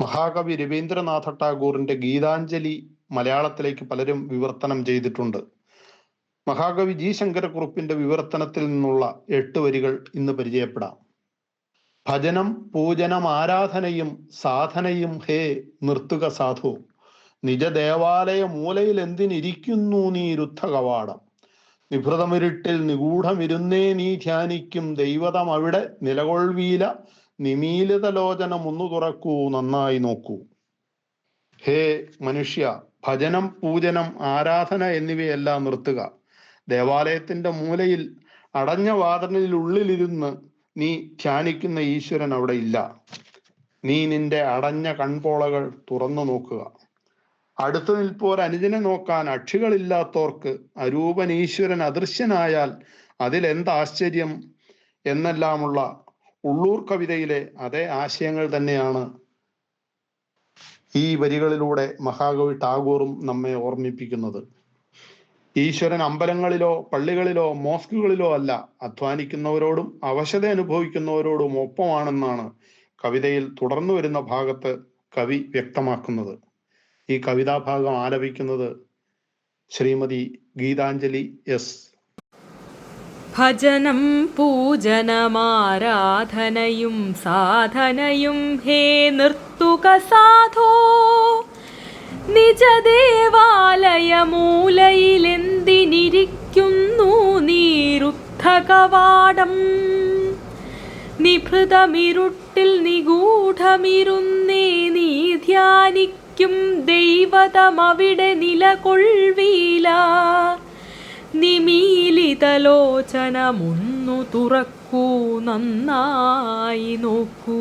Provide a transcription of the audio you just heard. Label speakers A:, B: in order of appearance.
A: മഹാകവി രവീന്ദ്രനാഥ ടാഗോറിന്റെ ഗീതാഞ്ജലി മലയാളത്തിലേക്ക് പലരും വിവർത്തനം ചെയ്തിട്ടുണ്ട്. മഹാകവി ജി ശങ്കരക്കുറുപ്പിന്റെ വിവർത്തനത്തിൽ നിന്നുള്ള എട്ട് വരികൾ ഇന്ന് പരിചയപ്പെടാം. ഭജനം പൂജനം ആരാധനയും സാധനയും ഹേ നിർത്തുക സാധു. നിജ ദേവാലയ മൂലയിൽ എന്തിനിരിക്കുന്നു നീ രുദ്ധ കവാടം നിഭൃതമിരുട്ടിൽ നിഗൂഢമിരുന്നേ നീ ധ്യാനിക്കും ദൈവതം അവിടെ നിലകൊൾവീല നിമീലിതലോചനം ഒന്നു തുറക്കൂ നന്നായി നോക്കൂ. ഹേ മനുഷ്യ ഭജനം പൂജനം ആരാധന എന്നിവയെല്ലാം നിർത്തുക. ദേവാലയത്തിന്റെ മൂലയിൽ അടഞ്ഞ വാതിലിൽ ഉള്ളിലിരുന്ന് നീ ധ്യാനിക്കുന്ന ഈശ്വരൻ അവിടെ ഇല്ല. നീ നിന്റെ അടഞ്ഞ കൺപോളകൾ തുറന്നു നോക്കുക. അടുത്തു നിൽപ്പോർ അനുജനെ നോക്കാൻ അക്ഷികളില്ലാത്തോർക്ക് അരൂപൻ ഈശ്വരൻ അദൃശ്യനായാൽ അതിലെന്താശ്ചര്യം? എന്നെല്ലാമുള്ള ഉള്ളൂർ കവിതയിലെ അതേ ആശയങ്ങൾ തന്നെയാണ് ഈ വരികളിലൂടെ മഹാകവി ടാഗോറും നമ്മെ ഓർമ്മിപ്പിക്കുന്നത്. ഈശ്വരൻ അമ്പലങ്ങളിലോ പള്ളികളിലോ മോസ്കുകളിലോ അല്ല അധ്വാനിക്കുന്നവരോടും അവശത അനുഭവിക്കുന്നവരോടും ഒപ്പമാണെന്നാണ് കവിതയിൽ തുടർന്നു വരുന്ന ഭാഗത്ത് കവി വ്യക്തമാക്കുന്നത്. ഈ കവിതാഭാഗം ആലപിക്കുന്നത് ശ്രീമതി ഗീതാഞ്ജലി എസ്.
B: ഭജനം പൂജനമാരാധനയും സാധനയും ഹേ നിർത്തുക സാധോ. നിജദേവാലയമൂലയിലെന്തിനിരിക്കുന്നു നീരുദ്ധകവാടം? നിഭൃതമിരുട്ടിൽ നിഗൂഢമിരുന്നേ നീ ധ്യാനിക്കും ദൈവതമവിടെ നിലകൊൾവീല നിമീലിതലോചനമൊന്നു തുറക്കൂ നന്നായി നോക്കൂ.